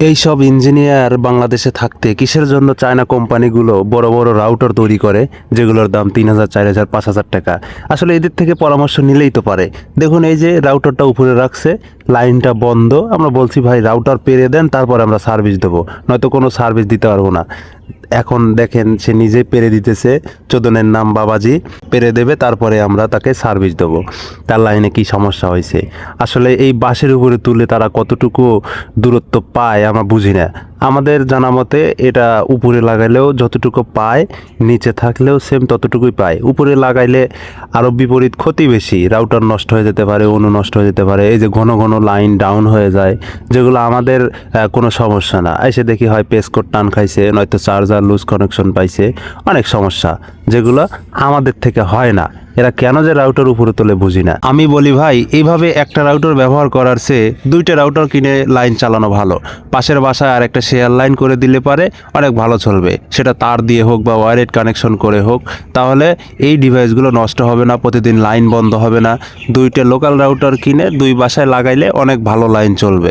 এইসব ইঞ্জিনিয়ার বাংলাদেশে থাকতে কিসের জন্য চায়না কোম্পানিগুলো বড় বড় রাউটার তৈরি করে, যেগুলোর দাম তিন হাজার, চার হাজার, পাঁচ হাজার টাকা? আসলে এদের থেকে পরামর্শ নিলেই তো পারে। দেখুন, এই যে রাউটারটা উপরে রাখছে, লাইনটা বন্ধ। আমরা বলছি, ভাই, রাউটার পেরে দেন, তারপর আমরা সার্ভিস দেবো। নয়তো কোনো সার্ভিস দিতে পারব না। এখন দেখেন সে নিজে পেরে দিতেছে, চোদনের নাম বাবাজি, পেরে দেবে, তারপরে আমরা তাকে সার্ভিস দেব। তার লাইনে কি সমস্যা হয়েছে? আসলে এই বাসের উপরে তুলে তারা কতটুকু দূরত্ব পায় আমরা বুঝি না। আমাদের জানা মতে এটা উপরে লাগাইলেও যতটুকু পায়, নিচে থাকলেও সেম ততটুকুই পায়। উপরে লাগাইলে আরও বিপরীত ক্ষতি বেশি রাউটার নষ্ট হয়ে যেতে পারে অনু নষ্ট হয়ে যেতে পারে, এই যে ঘন ঘন লাইন ডাউন হয়ে যায়, যেগুলো আমাদের কোনো সমস্যা না। এসে দেখি হয় পেসকোড টান খাইছে, নয়তো চার্জার লুজ কানেকশন পাইছে, অনেক সমস্যা, যেগুলো আমাদের থেকে হয় না। এরা কেন যে রাউটার উপরে তোলে বুঝি না। আমি বলি, ভাই, এইভাবে একটা রাউটার ব্যবহার করার চেয়ে দুইটা রাউটার কিনে লাইন চালানো ভালো। পাশের বাসায় আর একটা শেয়ার লাইন করে দিলে পারে অনেক ভালো চলবে। সেটা তার দিয়ে হোক বা ওয়ারেড কানেকশন করে হোক। তাহলে এই ডিভাইসগুলো নষ্ট হবে না, প্রতিদিন লাইন বন্ধ হবে না। দুইটা লোকাল রাউটার কিনে দুই বাসায় লাগাইলে অনেক ভালো লাইন চলবে।